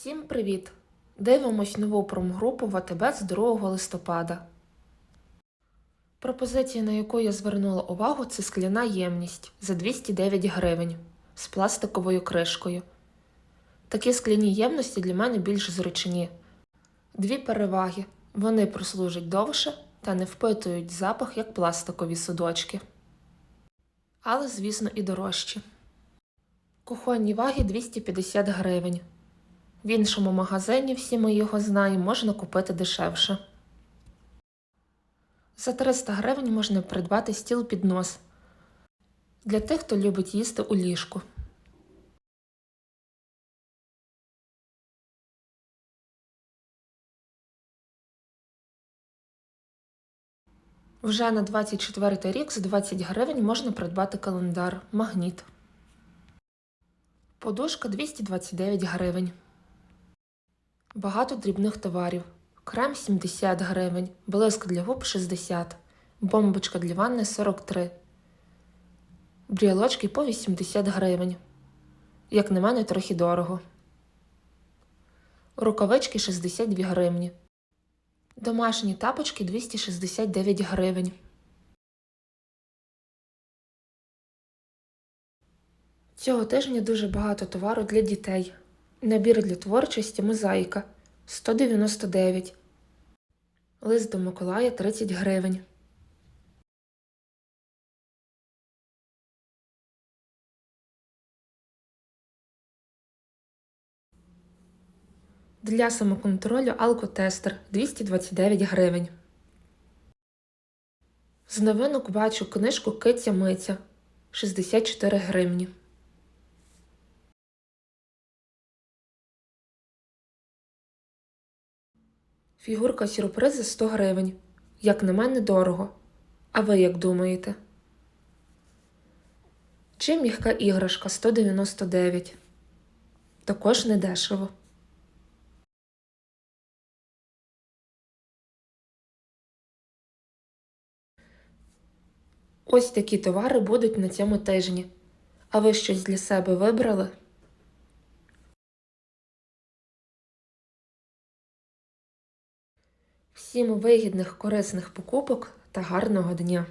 Всім привіт! Дивимось нову промгрупу в АТБ з 2 листопада. Пропозиція, на яку я звернула увагу, це скляна ємність за 209 гривень з пластиковою кришкою. Такі скляні ємності для мене більш зручні. Дві переваги: вони прослужать довше та не впитують запах, як пластикові судочки. Але, звісно, і дорожчі. Кухонні ваги 250 гривень. В іншому магазині, всі ми його знаємо, можна купити дешевше. За 300 гривень можна придбати стіл під нос для тих, хто любить їсти у ліжку. Вже на 24 рік за 20 гривень можна придбати календар Магніт. Подушка 229 гривень. Багато дрібних товарів. Крем 70 гривень, блиск для губ 60, бомбочка для ванни 43. Бріалочки по 80 гривень. Як на мене, трохи дорого. Рукавички 62 гривні. Домашні тапочки 269 гривень. Цього тижня дуже багато товару для дітей. Набір для творчості мозаїка 199. Лист до Миколая 30 гривень. Для самоконтролю алкотестер 229 гривень. З новинок бачу книжку Киця Миця 64 гривні. Фігурка сюрприз за 100 гривень. Як на мене, дорого. А ви як думаєте? Чи м'яка іграшка 199. Також недешево. Ось такі товари будуть на цьому тижні. А ви щось для себе вибрали? Всім вигідних корисних покупок та гарного дня!